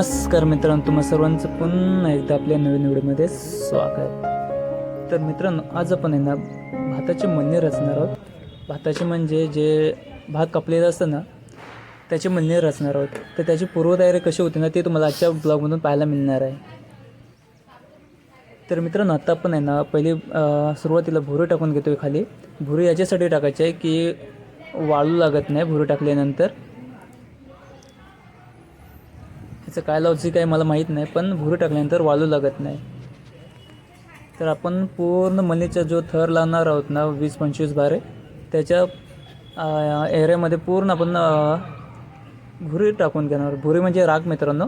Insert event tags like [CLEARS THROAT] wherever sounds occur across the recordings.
नमस्कार मित्रांनो तुम्हा सर्वांचं पुन्हा एकदा आपल्या नवीन व्हिडिओमध्ये स्वागत. तर मित्रांनो आज आपण आहे ना भाताचे मन्ने रचणार आहोत. भाताचे म्हणजे जे भात कापलेलं असतं ना त्याचे मन्ने रचणार आहोत. तर त्याची पूर्वतयारी कशी होती ना ते तुम्हाला आजच्या ब्लॉगमधून पाहायला मिळणार आहे. तर मित्रांनो आता आपण आहे ना पहिले सुरुवातीला भुरं टाकून घेतो आहे खाली. भुरं याच्यासाठी टाकायचे आहे की वाळू लागत नाही भुरं टाकल्यानंतर. ह्याचं काय लॉजिक आहे मला माहीत नाही पण भुरं टाकल्यानंतर वाळू लागत नाही. तर आपण पूर्ण मनीचा जो थर लावणार आहोत ना वीस पंचवीस बारे त्याच्या एरियामध्ये पूर्ण आपण भुरी टाकून घेणार. भुरी म्हणजे राख मित्रांनो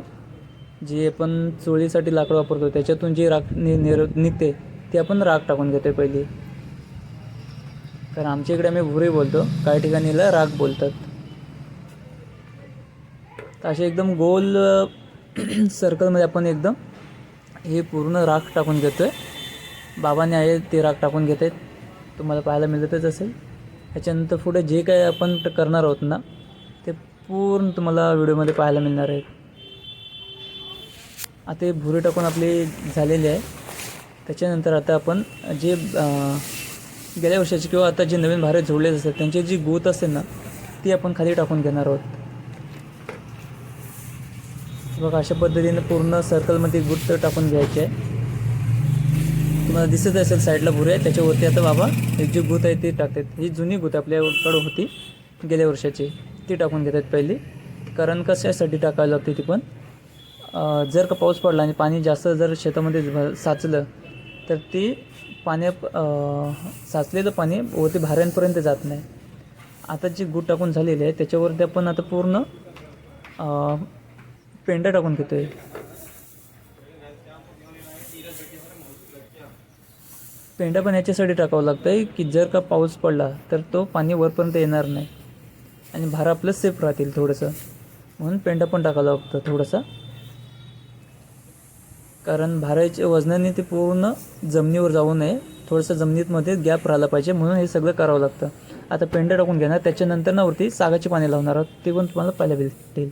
जी आपण चोळीसाठी लाकड वापरतो त्याच्यातून जी राख नि निर निघते ती आपण राख टाकून घेतो पहिली. कारण आमच्या इकडे आम्ही भुरी बोलतो काही ठिकाणीला राख बोलतात. तर असे एकदम गोल सर्कलमध्ये [CLEARS THROAT] आपण एकदम हे पूर्ण राख टाकून घेतो आहे बाबाने आहे ते राख टाकून घेत आहेत तुम्हाला पाहायला मिळतच असेल. त्याच्यानंतर पुढे जे काही आपण करणार आहोत ना ते पूर्ण तुम्हाला व्हिडिओमध्ये पाहायला मिळणार आहेत आता हे भुरे टाकून आपली झालेली आहे. त्याच्यानंतर आता आपण जे गेल्या वर्षाचे किंवा आता जे नवीन भारे जोडले असतात त्यांची जी गोत असते ना ती आपण खाली टाकून घेणार आहोत. बघा अशा पद्धतीने पूर्ण सर्कलमध्ये गुट टाकून घ्यायचे आहे. तुम्हाला दिसत असेल साईडला भुरे आहे त्याच्यावरती आता बाबा एक जी गुत आहे ती टाकतात. ही जुनी गुत आपल्याकडं होती गेल्या वर्षाची. ती टाकून घेतात पहिली. कारण कशासाठी टाकायला लागते ती पण? जर का पाऊस पडला आणि पाणी जास्त जर शेतामध्ये साचलं तर ती पाण्या साचलेलं पाणी वरती भाऱ्यांपर्यंत जात नाही. आता जी गुट टाकून झालेली आहे त्याच्यावरती आपण आता पूर्ण पेंडा टाकून घेतो आहे पेंडा पण याच्यासाठी टाकावं लागतं आहे की जर का पाऊस पडला तर तो पाणी वरपर्यंत येणार नाही. आणि भार आपलं सेफ राहतील थोडंसं. म्हणून पेंडा पण टाकावं लागतं थोडंसं. कारण भाराच्या वजनाने ते पूर्ण जमिनीवर जाऊ नये. थोडंसं जमिनीतमध्ये गॅप राहिला पाहिजे म्हणून हे सगळं करावं लागतं. आता पेंडा टाकून घेणार त्याच्यानंतर ना वरती सागाची पाणी लावणार आहोत. ते पण तुम्हाला पाहायला भेटेल.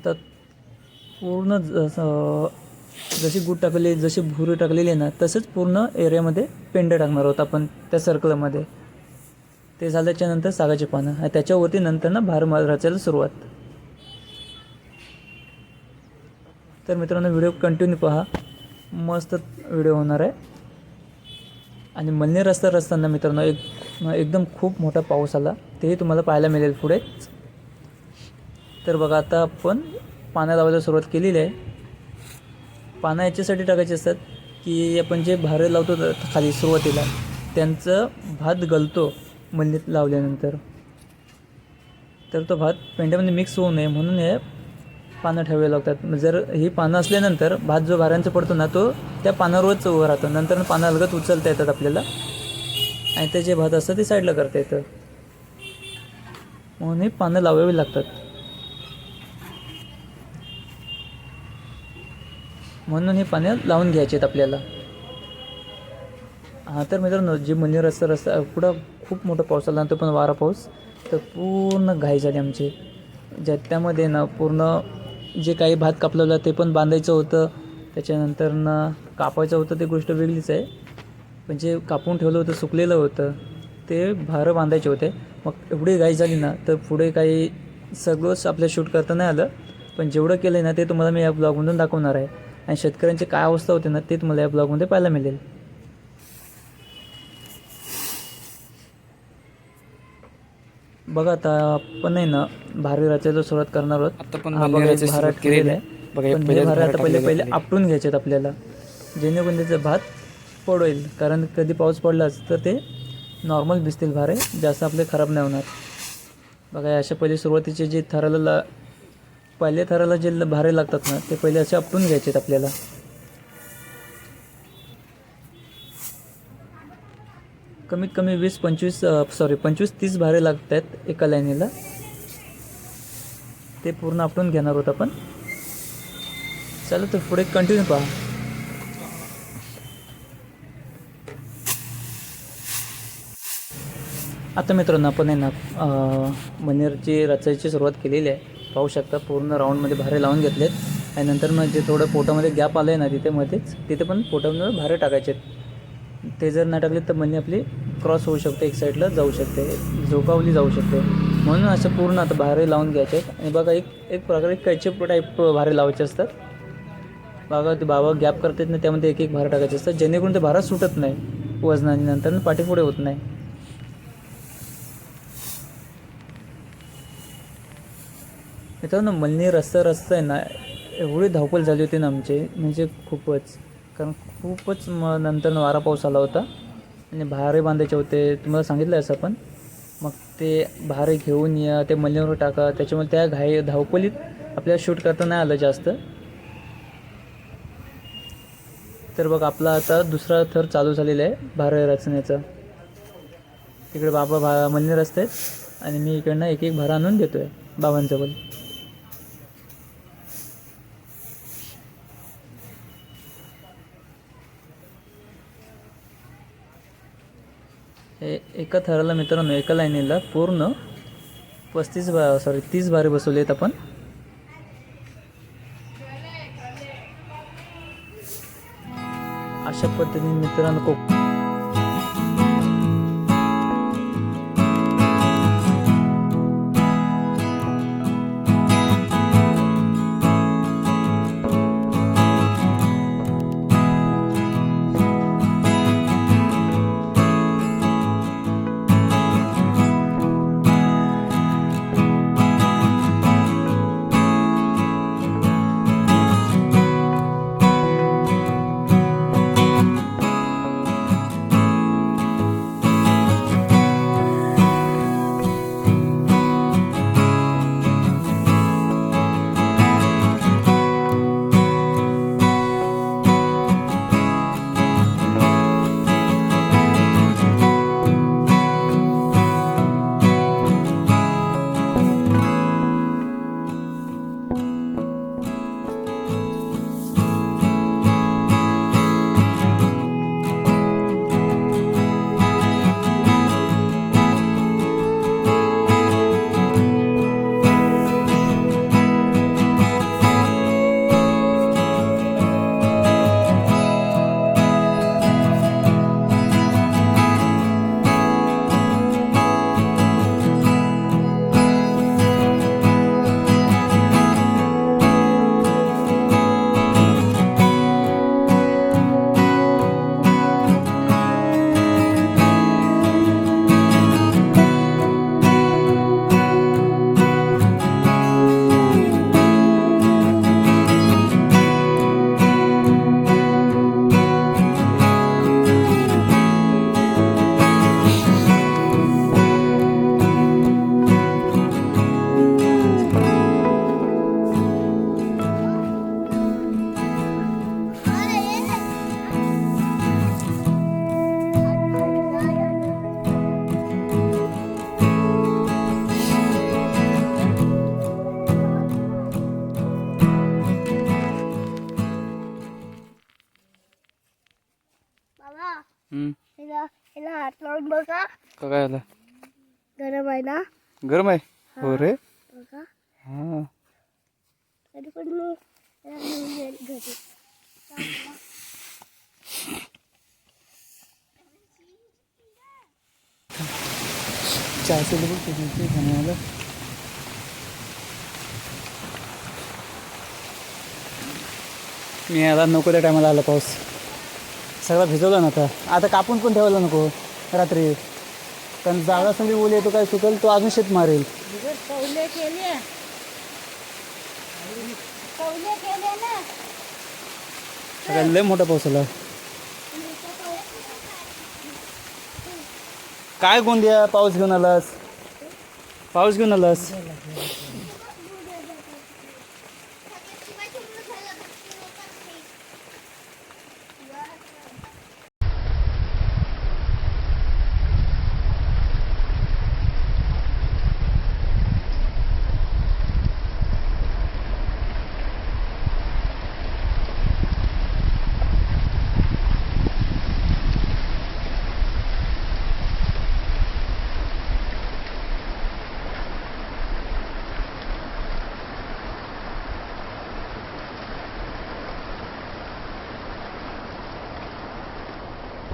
आता पूर्ण जसं जशी गुड टाकलेली जशी भुरी टाकलेली आहे ना तसंच पूर्ण एरियामध्ये पेंड टाकणार आहोत आपण त्या सर्कलमध्ये ते झाल्याच्यानंतर सागाची पानं. आणि त्याच्यावरती नंतर ना भार रचायला सुरुवात. तर मित्रांनो व्हिडिओ कंटिन्यू पहा. मस्त व्हिडिओ होणार आहे. आणि मल्ली रस्ता रस्ताना मित्रांनो एक एकदम खूप मोठा पाऊस आला. तेही तुम्हाला पाहायला मिळेल पुढेच तर बघा आता आपण पानं लावायला सुरुवात केलेली आहे. पानं याच्यासाठी टाकायचे असतात की आपण जे भारे लावतो खाली सुरुवातीला त्यांचं भात गलतो मल्लीत लावल्यानंतर. तर तो भात पेंड्यामध्ये मिक्स होऊ नये म्हणून हे पानं ठेवावे लागतात. जर ही पानं असल्यानंतर भात जो भाऱ्यांचा पडतो ना तो त्या पानावरच उभं राहतो. नंतर पानं अलगत उचलता येतात आपल्याला. आणि ते जे भात असतं ते साईडला करता येतं. म्हणून हे पानं लावावी लागतात. म्हणून हे पानं लावून घ्यायचे आहेत आपल्याला. हां तर मित्रांनो जे मंदिर रस्ता रस्ता पुढं खूप मोठा पाऊस आला तो पण वारा पाऊस. तर पूर्ण घाई झाली आमची. ज्या त्यामध्ये ना पूर्ण जे काही भात कापलं ते पण बांधायचं होतं. त्याच्यानंतर ना कापायचं होतं ते गोष्ट वेगळीच आहे. पण जे कापून ठेवलं होतं सुकलेलं होतं ते भारं बांधायचे होते. मग एवढी घाई झाली ना तर पुढे काही सगळंच आपल्या शूट करता नाही आलं. पण जेवढं केलं आहे ना ते तुम्हाला मी या ब्लॉगमधून दाखवणार आहे. आणि शेतकऱ्यांची काय अवस्था होते ना ते तुम्हाला या ब्लॉगमध्ये पाहायला मिळेल. बघा आता आपण आहे ना भारी रचायला सुरुवात करणार आहोत भारात केलेली आहे. पण हे आता पहिले पहिले. आपटून घ्यायचे आपल्याला. जेणेकरून त्याचं भात पडवेल कारण कधी पाऊस पडलाच तर ते नॉर्मल भिजतील भारे. जास्त आपले खराब नाही होणार. बघा अशा पहिले सुरुवातीचे जे थराला पहिल्या थराला जे भारे लागतात ना ते पहिले असे आपटून घ्यायचे आहेत आपल्याला. कमीत कमी वीस पंचवीस सॉरी पंचवीस तीस भारे लागत आहेत एका लाईनीला. ते पूर्ण आपटून घेणार आहोत आपण. चला तर पुढे कंटिन्यू पहा. आता मित्रांनो आपण आहे ना मनेरची रचायची सुरुवात केलेली आहे. पाहू शकता पूर्ण राऊंडमध्ये भारे लावून घेतलेत. आणि नंतर मग जे थोडं पोटामध्ये गॅप आलं आहे ना तिथे मध्येच तिथे पण पोटामध्ये भारे टाकायचे. आहेत ते जर नाही टाकले तर मनी आपली क्रॉस होऊ शकते एक साईडला जाऊ शकते झोकावली जाऊ शकते. म्हणून असं पूर्ण आता भारे लावून घ्यायचे आहेत. आणि बघा एक एक प्रकारे कैचे टाईप भारे लावायचे असतात. बघा ते बाबा गॅप करतात ना त्यामध्ये एक एक भार टाकायचे असतात. जेणेकरून ते भारा सुटत नाही. वजनाने नंतर पाठीपुढे होत नाही. मित्रांनो मलनी रस्ता रस्ता आहे ना एवढी धावपळ झाली होती ना आमची म्हणजे खूपच. कारण खूपच मग नंतर वारा पाऊस आला होता. आणि भारे बांधायचे होते तुम्हाला सांगितलं असं पण. मग ते भारे घेऊन या ते मल्लीवर टाका त्याच्यामुळे त्या घाई धावपळीत आपल्याला शूट करता नाही आलं जास्त. तर बघ आपला आता दुसरा थर चालू झालेला आहे भारे रचण्याचा तिकडे बाबा भा मल्ली रस्ते आहेत. आणि मी इकडनं एक एक भारा आणून देतो आहे बाबांजवळ एका थराला मित्रांनो एका लाईनीला पूर्ण पस्तीस बा सॉरी तीस बारे बसवले आहेत आपण. अशा पद्धतीने मित्रांनो को का काय आलं? गरम आहे ना? गरम आहे? हो. रे. बघा. हां. तरी पण मी घेऊन जाईल घरी. चाय याला नको त्या टायमाला आला पाऊस. सगळा भिजवला ना आता. आता कापून पण ठेवायला नको. रात्री. कारण जागा सगळी ओली आहे तो काय सुकेल तो अजून शेत मारेल. केले. केले ना. लय मोठा पाऊस आला. काय गोंदिया पाऊस घेऊन आलास? पाऊस घेऊन आलास?